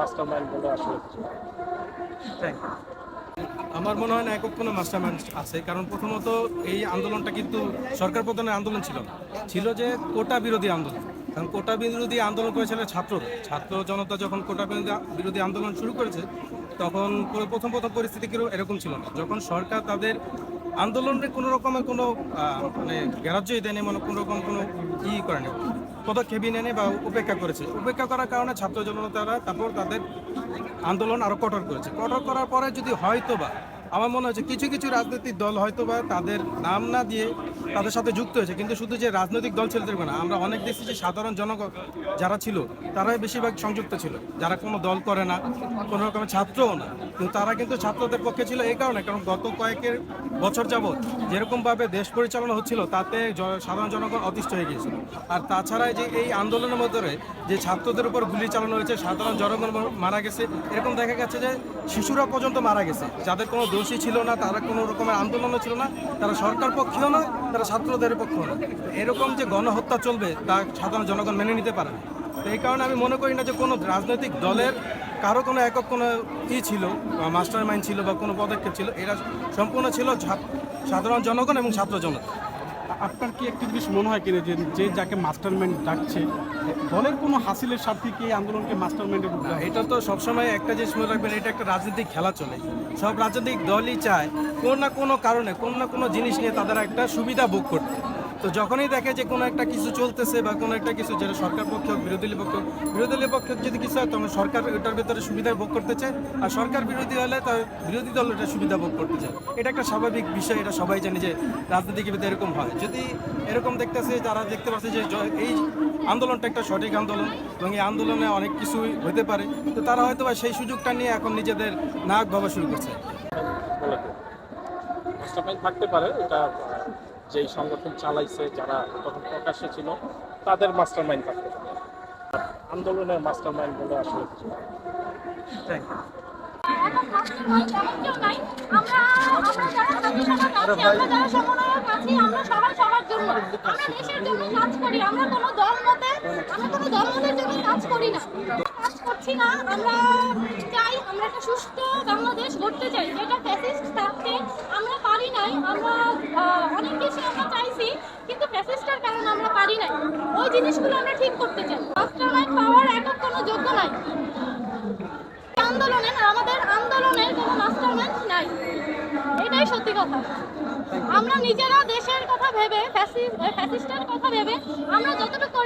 Master mind আসলে thank আমার মনে হয় না একক কোনো মাস্টারমাইন্ড আছে, কারণ প্রথমত এই আন্দোলনটা কিন্তু সরকার প্রধানের আন্দোলন ছিল ছিল যে কোটা বিরোধী আন্দোলন। কারণ কোটা বিরোধী আন্দোলন করেছিল ছাত্ররা ছাত্র জনতা যখন কোটা বিরোধী আন্দোলন শুরু করেছে, তখন প্রথম প্রথম পরিস্থিতি কিন্তু এরকম ছিল না। যখন সরকার তাদের আন্দোলনের কোনো রকমের কোনো মানে গ্যারাজ্যই দেয়নি মানে কোনো রকম কোনো ই করেনি পদক্ষেপই নেয়নি বা উপেক্ষা করেছে। উপেক্ষা করার কারণে ছাত্র জনতারা তারপর তাদের আন্দোলন আরও কঠোর করেছে। কঠোর করার পরে যদি হয়তো বা আমার মনে হচ্ছে কিছু কিছু রাজনৈতিক দল হয়তো বা তাদের নাম না দিয়ে তাদের সাথে যুক্ত হয়েছে। কিন্তু শুধু যে রাজনৈতিক দল ছিল দেখবে না, আমরা অনেক দেখছি যে সাধারণ জনগণ যারা ছিল, তারাই বেশিরভাগ সংযুক্ত ছিল। যারা কোনো দল করে না, কোনো রকমের ছাত্রও না। কিন্তু তারা কিন্তু ছাত্রদের পক্ষে ছিল এই কারণে, কারণ গত কয়েকের বছর যাবৎ যেরকমভাবে দেশ পরিচালনা হচ্ছিল, তাতে সাধারণ জনগণ অতিষ্ঠ হয়ে গিয়েছিল। আর তাছাড়া যে, এই আন্দোলনের মধ্যে যে ছাত্রদের উপর গুলি চালানো হয়েছে, সাধারণ জনগণ মারা গেছে, এরকম দেখা গেছে যে শিশুরা পর্যন্ত মারা গেছে। যাদের কোনো দোষী ছিল না, তারা কোনো রকমের আন্দোলনও ছিল না, তারা সরকার পক্ষেও না, তারা ছাত্রদের পক্ষ এরকম যে গণহত্যা চলবে, তা সাধারণ জনগণ মেনে নিতে পারে তো এই কারণে আমি মনে করি না যে কোনো রাজনৈতিক দলের, কারও কোনো একক কোনো ই ছিল মাস্টার মাইন্ড ছিল, বা কোনো পদক্ষেপ ছিল, এরা সম্পূর্ণ ছিল সাধারণ জনগণ এবং ছাত্র জনতা। আপনার কি একটি জিনিস মনে হয় কিনা যে যে যাকে মাস্টারমাইন্ড ডাকছে, দলের কোনো হাসিলের স্বার্থে কি এই আন্দোলনকে দেওয়া এটা তো সবসময় একটা জিনিস মনে রাখবেন, এটা একটা রাজনৈতিক খেলা চলে। সব রাজনৈতিক দলই চায়, কোনো না কোনো কারণে, কোনো না কোনো জিনিস নিয়ে তাদের একটা সুবিধা ভোগ করতে। তো যখনই দেখে যে কোনো একটা কিছু চলতেছে বা কোনো একটা কিছু যেটা সরকার পক্ষ হোক, বিরোধী পক্ষ বিরোধী পক্ষের যদি কিছু হয় তখন সরকার এটার ভিতরে সুবিধা ভোগ করতে চায়। আর সরকার বিরোধী হলে তার বিরোধী দল এটা সুবিধা ভোগ করতে চায়। এটা একটা স্বাভাবিক বিষয় এটা সবাই জানে যে রাজনীতির ভিতরে এরকম হয়। যদি এরকম দেখতেছে যারা দেখতে পাচ্ছে যে এই আন্দোলনটা একটা সঠিক আন্দোলন এবং এই আন্দোলনে অনেক কিছুই হতে পারে তো তারা হয়তো বা সেই সুযোগটা নিয়ে এখন নিজেদের নাক ভাবা শুরু করছে। থাকতে পারে এটা যেই সংগঠন চালাইছে যারা তখন প্রকাশ্যে ছিল তাদের মাস্টার মাইন্ড থাকতে পারে। আন্দোলনের মাস্টার মাইন্ড বলে আসলে কিছু থ্যাংক আমরা যারা সমন্বয়ক আছি আমরা সবাই সবার জন্য। আমরা দেশের জন্য কাজ করি। আমরা কোনো দল মতে আমরা কোনো দল মতের জন্য কাজ করি না। কাজ করছি না। আমরা চাই আমরা একটা সুস্থ বাংলাদেশ গড়তে চাই। যেটা ফ্যাসিস্ট থাকতে ওই জিনিসগুলো আমরা ঠিক করতে চাই। মাস্টার মাইন্ড পাওয়ার একক কোনো যোগ্য নাই। আন্দোলনে, আমাদের আন্দোলনের কোনো মাস্টারমাইন্ড নাই। এটাই সত্যি কথা। আমরা নিজেরা দেশের কথা ভেবে ফ্যাসিস্টের কথা ভেবে আমরা যতটুকু